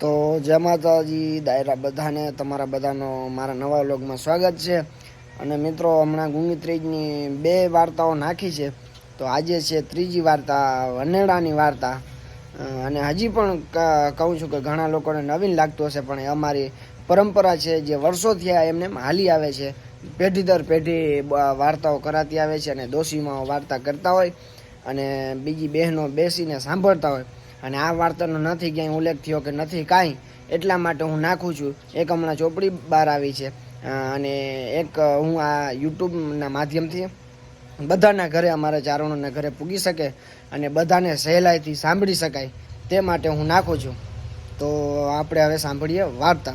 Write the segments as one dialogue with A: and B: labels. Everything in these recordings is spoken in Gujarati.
A: તો જય માતાજી, દાયરા બધાને, તમારા બધાનો મારા નવા વ્લોગમાં સ્વાગત છે. અને મિત્રો, હમણાં ગુંગીત્રીજની બે વાર્તાઓ નાખી છે. તો આજે છે ત્રીજી વાર્તા, વનેડાની વાર્તા. અને હજી પણ કહું છું કે ઘણા લોકોને નવીન લાગતું હશે, પણ અમારી પરંપરા છે જે વર્ષો થયા એમને હાલી આવે છે. પેઢી દર પેઢી વાર્તાઓ કરાતી આવે છે અને દોશીમાં વાર્તા કરતા હોય અને બીજી બહેનો બેસીને સાંભળતા હોય. અને આ વાર્તાનો નથી ક્યાંય ઉલ્લેખ થયો કે નથી કાંઈ, એટલા માટે હું નાખું છું. એક હમણાં ચોપડી બહાર આવી છે. અને એક હું આ યુટ્યુબના માધ્યમથી બધાના ઘરે, અમારા ચારણોના ઘરે પૂગી શકે અને બધાને સહેલાઈથી સાંભળી શકાય તે માટે હું નાખું છું. તો આપણે હવે સાંભળીએ વાર્તા.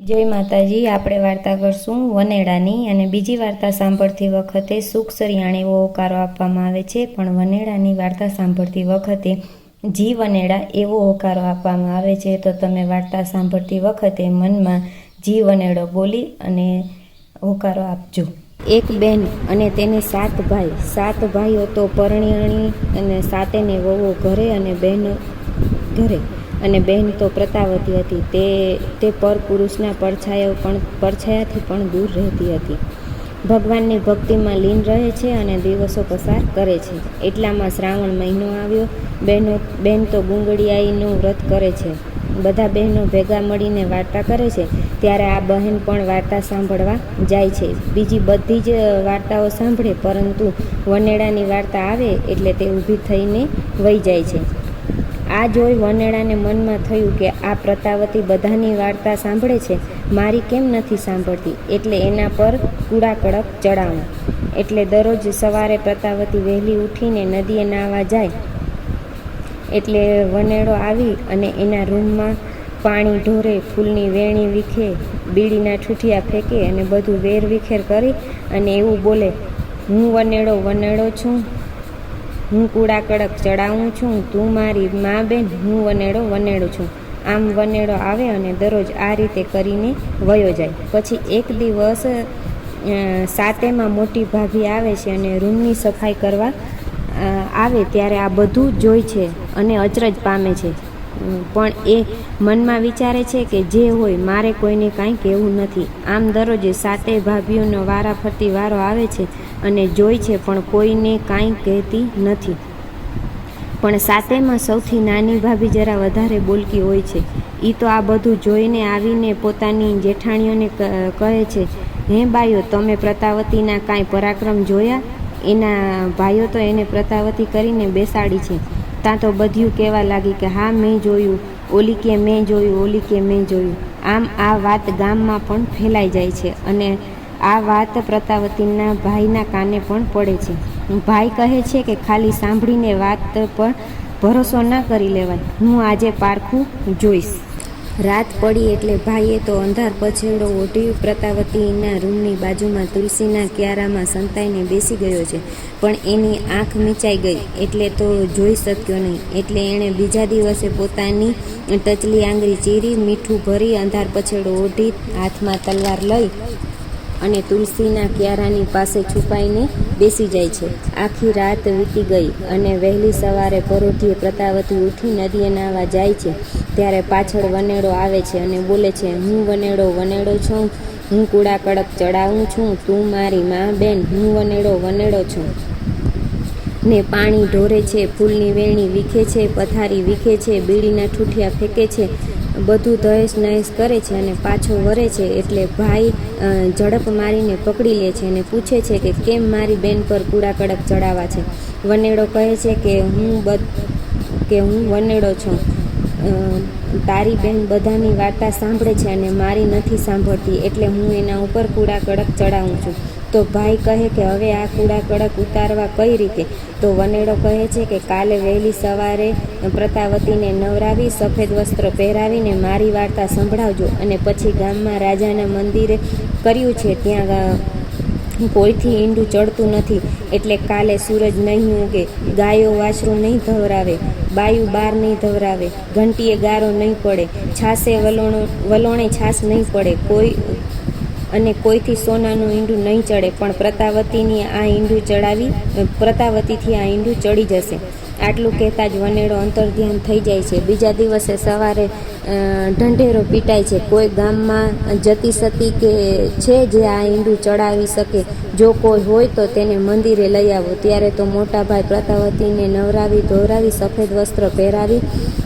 B: જય માતાજી, આપણે વાર્તા કરશું વનેડાની અને બીજી વાર્તા સાંભળતી વખતે સુખ સરિયાણે એવો હોકારો આપવામાં આવે છે, પણ વનેડાની વાર્તા સાંભળતી વખતે જી વનેડા એવો હોકારો આપવામાં આવે છે તો તમે વાર્તા સાંભળતી વખતે મનમાં જી વનેડો બોલી અને હોકારો આપજો. એક બેન અને તેને સાત ભાઈ. સાત ભાઈઓ તો પરણિયાણી અને સાતેને વહુઓ ઘરે અને બહેનો ઘરે. અને બહેન તો પ્રતાવતી હતી. તે તે પર પુરુષના પડછાયા પણ પડછાયાથી પણ દૂર રહેતી હતી. ભગવાનની ભક્તિમાં લીન રહે છે અને દિવસો પસાર કરે છે. એટલામાં શ્રાવણ મહિનો આવ્યો. બહેનો બહેન તો ગુંગળિયાઈનું વ્રત કરે છે. બધા બહેનો ભેગા મળીને વાર્તા કરે છે. ત્યારે આ બહેન પણ વાર્તા સાંભળવા જાય છે. બીજી બધી જ વાર્તાઓ સાંભળે, પરંતુ વનેડાની વાર્તા આવે એટલે તે ઊભી થઈને વહી જાય છે. આ જોઈ વનેડાને મનમાં થયું કે આ પ્રતાવતી બધાની વાર્તા સાંભળે છે. મારી કેમ નથી સાંભળતી? એટલે એના પર કૂડા કડક ચડાવું એટલે દરરોજ સવારે પ્રતાવતી વહેલી ઉઠીને નદીએ નાહવા જાય. એટલે વનેડો આવી અને એના રૂમમાં પાણી ઢોરે, ફૂલની વેણી વીખે, બીડીના ઠૂઠિયા ફેંકે અને બધું વેર વિખેર કરી અને એવું બોલે, હું વનેડો વનેડો છું. હું કૂડા કડક ચડાવું છું, તું મારી મા બેન, હું વનેડો વનેડો છું. આમ વનેડો આવે અને દરરોજ આ રીતે કરીને વયો જાય. પછી એક દિવસ સાતેમાં મોટી ભાભી આવે છે અને રૂમની સફાઈ કરવા આવે ત્યારે આ બધું જોઈ છે અને અચરજ પામે છે. પણ એ મનમાં વિચારે છે કે જે હોય મારે કોઈને કાંઈ કહેવું નથી. આમ દરરોજે સાતેય ભાભીઓનો વારા ફરતી વારો આવે છે અને જોઈ છે પણ કોઈને કાંઈ કહેતી નથી. પણ સાતેમાં સૌથી નાની ભાભી જરા વધારે બોલકી હોય છે. એ તો આ બધું જોઈને આવીને પોતાની જેઠાણીઓને કહે છે, હે બાઈઓ, તમે પ્રતાવતીના કાંઈ પરાક્રમ જોયા? એના ભાઈઓ તો એને પ્રતાવતી કરીને બેસાડી છે. ત્યાં તો બધ્યું કહેવા લાગી કે, હા, મેં જોયું. ઓલી કે, મેં જોયું. ઓલી કે, મેં જોયું. આમ આ વાત ગામમાં પણ ફેલાઈ જાય છે અને આ વાત પ્રતાવતીના ભાઈના કાને પણ પડે છે. ભાઈ કહે છે કે, ખાલી સાંભળીને વાત પર ભરોસો ના કરી લેવાય. હું આજે પારખું જોઈશ. રાત પડી એટલે ભાઈએ તો અંધાર પછેડો ઓઢી પ્રતાવતીના રૂમની બાજુમાં તુલસીના ક્યારામાં સંતાઈને બેસી ગયો છે, પણ એની આંખ મીચાઈ ગઈ એટલે તો જોઈ શક્યો નહીં. એટલે એણે બીજા દિવસે પોતાની ટચલી આંગળી ચીરી, મીઠું ભરી અંધાર પછેડો ઓઢી હાથમાં તલવાર લઈ અને તુલસીના ક્યારાની પાસે છુપાઈને બેસી જાય છે. આખી રાત વીતી ગઈ અને વહેલી સવારે પરોઢીએ પ્રતાવતી ઉઠી નદીએ નાહવા જાય છે. ત્યારે પાછળ વનેડો આવે છે અને બોલે છે, હું વનેડો વનેડો છું. હું કૂડા કડક ચડાવું છું. તું મારી માં બેન. હું વનેડો વનેડો છું. ને પાણી ઢોરે છે, ફૂલની વેણી વીખે છે, પથારી વીખે છે, બીડીના ઠૂઠિયા ફેંકે છે. બધું દહેશ નહેશ કરે છે અને પાછો વરે છે એટલે ભાઈ ઝડપ મારીને પકડી લે છે અને પૂછે છે કે કેમ મારી બેન પર કૂડા કડક ચડાવવા છે. વનેડો કહે છે કે હું બધ, કે હું વનેડો છું. તારી બેન બધાની વાર્તા સાંભળે છે અને મારી નથી સાંભળતી એટલે હું એના ઉપર કૂડા કડક ચડાવું છું. તો ભાઈ કહે કે હવે આ કૂડા કડક ઉતારવા કઈ રીતે? તો વનેડો કહે છે કે કાલે વહેલી સવારે પ્રતાવતીને નવરાવી, સફેદ વસ્ત્ર પહેરાવીને મારી વાર્તા સંભળાવજો. અને પછી ગામમાં રાજાના મંદિરે કર્યું છે, ત્યાં કોઈથી ઈંડું ચડતું નથી. એટલે કાલે સૂરજ નહીં ઉગે, ગાયો વાછરું નહીં ધવરાવે, બાયું બાર નહીં ધવરાવે, ઘંટીએ ગારો નહીં પડે, છાસે વલોણો વલોણે છાસ નહીં પડે, કોઈ અને કોઈથી સોનાનું ઈંડું નહીં ચડે, પણ પ્રતાવતીની આ ઈંડું ચડાવી, પ્રતાવતીથી આ ઈંડું ચડી જશે. આટલું કહેતા જ વનેડો અંતર્ધ્યાન થઈ જાય છે. બીજા દિવસે સવારે ઢંઢેરો પીટાય છે. કોઈ ગામમાં જતી સતી કે છે જે આ ઈંડું ચડાવી શકે, જો કોઈ હોય તો તેને મંદિરે લઈ આવો. ત્યારે તો મોટા ભાઈ પ્રતાવતીને નવરાવી, ધોરાવી, સફેદ વસ્ત્ર પહેરાવી,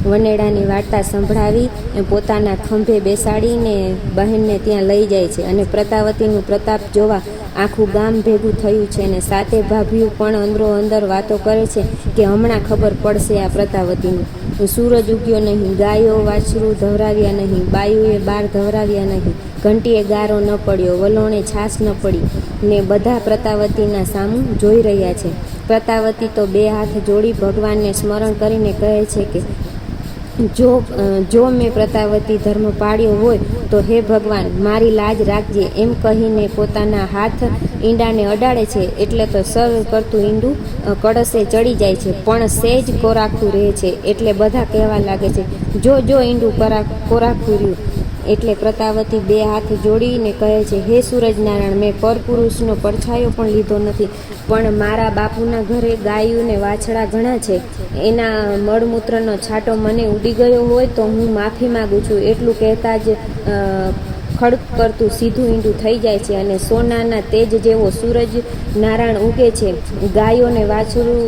B: વનેડાની વાર્તા સંભળાવી પોતાના ખંભે બેસાડીને બહેનને ત્યાં લઈ જાય છે. અને પ્રતાવતીનું પ્રતાપ જોવા આખું ગામ ભેગું થયું છે અને સાતે ભાભીઓ પણ અંદરો અંદર વાતો કરે છે કે હમણાં ખબર પડશે આ પ્રતાવતીનું સૂરજ ઉગ્યો નહીં, ગાયો વાછરું ધવરાવ્યા નહીં, બાયુએ બાર ધવરાવ્યા નહીં, ઘંટીએ ગારો ન પડ્યો, વલોણે છાશ ન પડી. ને બધા પ્રતાવતીના સામું જોઈ રહ્યા છે. પ્રતાવતી તો બે હાથ જોડી ભગવાનને સ્મરણ કરીને કહે છે કે જો જો મેં પ્રતાવતી ધર્મ પાળ્યો હોય તો હે ભગવાન, મારી લાજ રાખજે. એમ કહીને પોતાના હાથ ઈંડાને અડાડે છે એટલે તો સર્વ કરતું ઈંડું કળશે ચડી જાય છે, પણ સેજ કોરાખું રહે છે એટલે બધા કહેવા લાગે છે, જો જો ઈંડું કોરા કોરાખું રહ્યું. એટલે પ્રતાવતી બે હાથ જોડીને કહે છે, હે સૂરજનારાયણ, મેં પરપુરુષનો પડછાયો પણ લીધો નથી, પણ મારા બાપુના ઘરે ગાયું ને વાછડા ઘણા છે. એના મળમૂત્રનો છાંટો મને ઉડી ગયો હોય તો હું માફી માગું છું. એટલું કહેતા જ ખડક કરતું સીધું ઈંડું થઈ જાય છે અને સોનાના તેજ જેવો સૂરજ નારાયણ ઉગે છે. ગાયોને વાછરું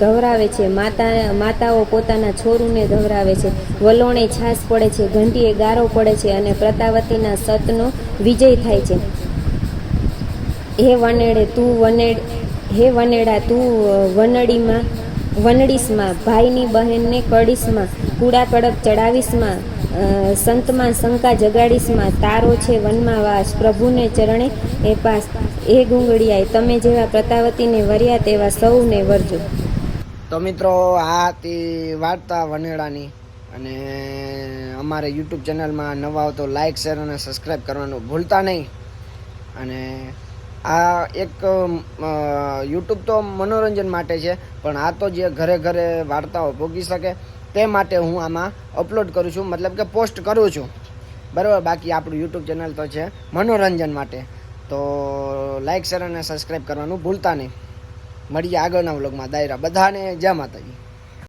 B: ધવરાવે છે. માતા, માતાઓ પોતાના છોરુને ધવરાવે છે. વલોણે છાસ પડે છે. ઘંટીએ ગારો પડે છે અને પ્રતાવતીના સતનો વિજય થાય છે. હે વનેડે તું વનેડ, હે વનેડા તું વનડીમાં વનડીસમાં ભાઈની બહેનને કડીસમાં કૂડા કડક ચડાવીસમાં સંતમાં શંકા જગાડીસમાં, તારો છે વનમાં વાસ, પ્રભુને ચરણે એ પાસ, એ ગુંગળિયાય, તમે જેવા પ્રતાવતીને વર્યા તેવા સૌને વરજો.
A: તો મિત્રો, આ હતી વાર્તા વનેડાની અને અમારે યુટ્યુબ ચેનલમાં નવા હો તો લાઇક શેર અને સબસ્ક્રાઈબ કરવાનું ભૂલતા નહીં. અને આ એક યુટ્યુબ તો મનોરંજન માટે છે, પણ આ તો જે ઘરે ઘરે વાર્તાઓ ભોગી શકે, તે માટે હું આમાં અપલોડ કરું છું, મતલબ કે પોસ્ટ કરું છું. બરાબર, બાકી આપણું યુટ્યુબ ચેનલ તો છે મનોરંજન માટે. તો લાઇક શેર અને સબસ્ક્રાઈબ કરવાનું ભૂલતા નહીં. મળીએ આગળના વ્લોગમાં દાયરા બધાને જય માતાજી.